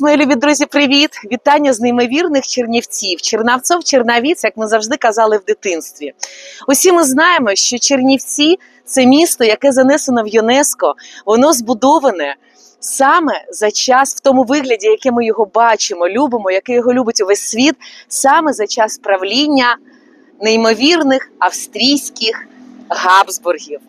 Мої любі друзі, привіт! Вітання з неймовірних Чернівців, Чернавцов, Чернавіць, як ми завжди казали в дитинстві. Усі ми знаємо, що Чернівці це місто, яке занесено в ЮНЕСКо, воно збудоване саме за час в тому вигляді, яке ми його бачимо, любимо, яке його любить увесь світ, саме за час правління неймовірних австрійських Габсбургів.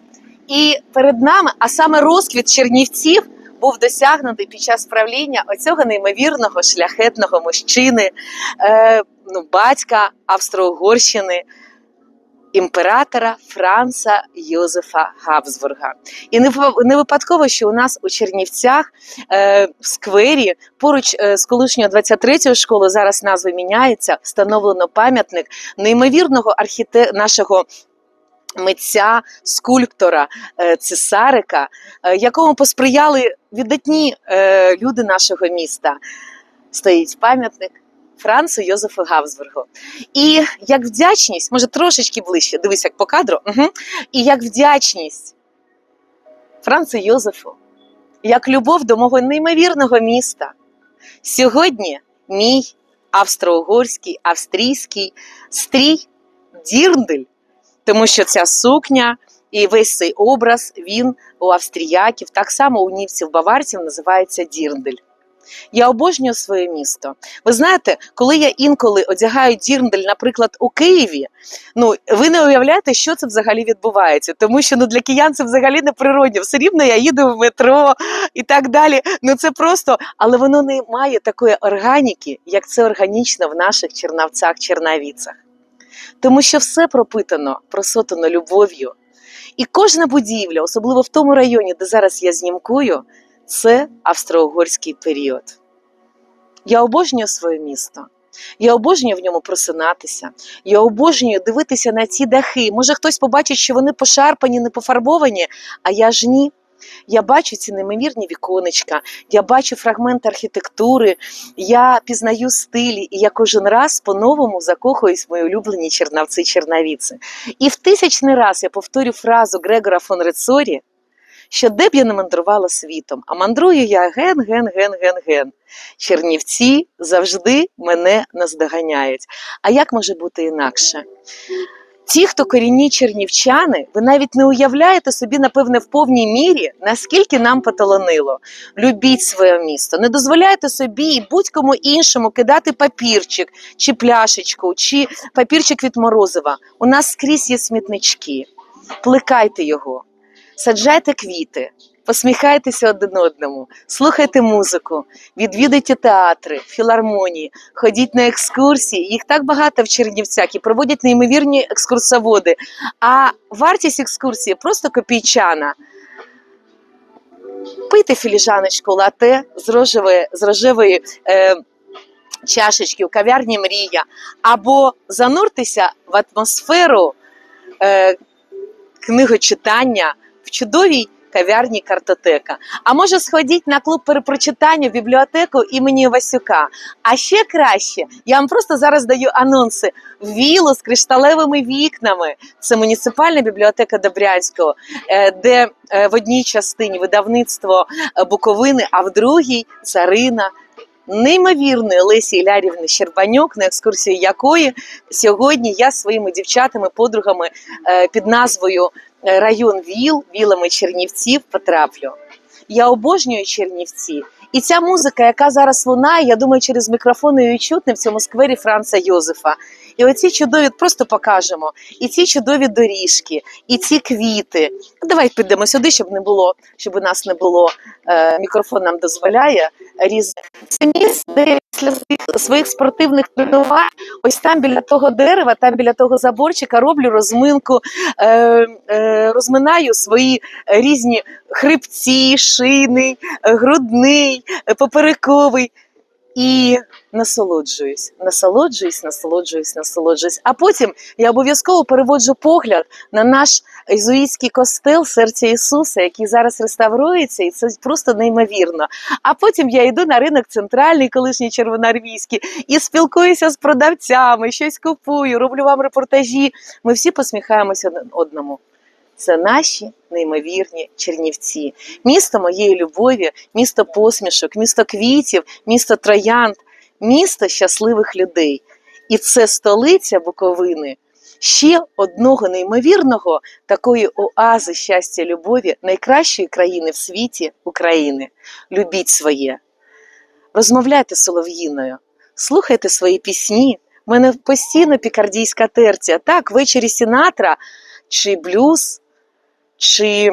І перед нами, а саме розквіт Чернівців був досягнутий під час правління оцього неймовірного шляхетного мужчини, е, ну, батька Австро-Угорщини, імператора Франца Йозефа Габсбурга. І не, не випадково, що у нас у Чернівцях е, в сквері поруч е, з колишньою 23-ю школою, зараз назва міняється, встановлено пам'ятник неймовірного архіте... нашого митця, скульптора е, Цесарика, е, якому посприяли видатні е, люди нашого міста. Стоїть пам'ятник Францу Йозефу Габсбургу. І як вдячність, може трошечки ближче, дивись як по кадру, угу. і як вдячність Францу Йозефу, як любов до мого неймовірного міста. Сьогодні мій австро-угорський, австрійський стрій Дірндель тому що ця сукня і весь цей образ він у австріяків, так само у німців баварців називається Дірндель. Я обожнюю своє місто. Ви знаєте, коли я інколи одягаю Дірндель, наприклад, у Києві, ну ви не уявляєте, що це взагалі відбувається, тому що ну для киян це взагалі не природньо. Все рівно я їду в метро і так далі. Ну це просто, але воно не має такої органіки, як це органічно в наших чернавцях, чернавіцях тому що все пропитано, просотано любов'ю. І кожна будівля, особливо в тому районі, де зараз я знімкую, це австро-угорський період. Я обожнюю своє місто. Я обожнюю в ньому просинатися. Я обожнюю дивитися на ці дахи. Може, хтось побачить, що вони пошарпані, не пофарбовані, а я ж ні. Я бачу ці неймовірні віконечка, я бачу фрагмент архітектури, я пізнаю стилі, і я кожен раз по-новому закохуюсь в мої улюблені чернавці чернавіці. І в тисячний раз я повторю фразу Грегора фон Рецорі, що де б я не мандрувала світом, а мандрую я ген, ген, ген, ген, ген. Чернівці завжди мене наздоганяють. А як може бути інакше? Ті, хто корінні чернівчани, ви навіть не уявляєте собі, напевне, в повній мірі, наскільки нам поталанило. Любіть своє місто, не дозволяйте собі і будь-кому іншому кидати папірчик, чи пляшечку, чи папірчик від морозива. У нас скрізь є смітнички. Плекайте його, саджайте квіти, посміхайтеся один одному, слухайте музику, відвідуйте театри, філармонії, ходіть на екскурсії. Їх так багато в Чернівцях і проводять неймовірні екскурсоводи. А вартість екскурсії просто копійчана. Пийте філіжаночку лате з рожевої, з рожевої е, чашечки у кав'ярні Мрія, або зануртеся в атмосферу е, книгочитання в чудовій кав'ярні картотека. А може сходіть на клуб перепрочитання в бібліотеку імені Васюка. А ще краще, я вам просто зараз даю анонси. Вілу з кришталевими вікнами. Це муніципальна бібліотека Добрянського, е, де е, в одній частині видавництво е, Буковини, а в другій царина. Неймовірної Лесі Ілярівни Щербанюк, на екскурсію якої сьогодні я зі своїми дівчатами, подругами е, під назвою е, район Віл, вілами Чернівців потраплю. Я обожнюю Чернівці. І ця музика, яка зараз лунає, я думаю, через мікрофон її чутне в цьому сквері Франца Йозефа. І оці чудові, просто покажемо, і ці чудові доріжки, і ці квіти. Давай підемо сюди, щоб не було, щоб у нас не було. Е, мікрофон нам дозволяє різати. Це місце, після своїх, спортивних тренувань, ось там біля того дерева, там біля того заборчика роблю розминку, е, е, розминаю свої різні хребці, шийний, е, грудний, поперековий. І насолоджуюсь, насолоджуюсь, насолоджуюсь, насолоджуюсь. А потім я обов'язково переводжу погляд на наш ізуїтський костел серця Ісуса, який зараз реставрується, і це просто неймовірно. А потім я йду на ринок центральний, колишній червоноармійський, і спілкуюся з продавцями, щось купую, роблю вам репортажі. Ми всі посміхаємося одному. Це наші неймовірні Чернівці, місто моєї любові, місто посмішок, місто квітів, місто троянд, місто щасливих людей. І це столиця Буковини. Ще одного неймовірного такої оази щастя любові найкращої країни в світі України. Любіть своє. Розмовляйте з солов'їною, слухайте свої пісні. У мене постійно пікардійська терція. Так, ввечері Сінатра, чи блюз, чи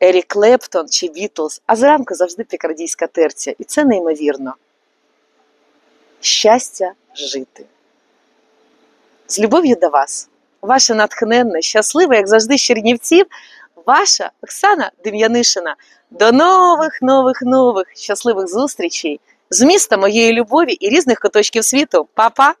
Ерік Клептон, чи Бітлз, а зранку завжди пікардійська терція. І це неймовірно. Щастя жити. З любов'ю до вас, ваша натхненна, щаслива, як завжди, Чернівців, ваша Оксана Дем'янишина. До нових, нових, нових щасливих зустрічей з міста моєї любові і різних куточків світу. Па-па!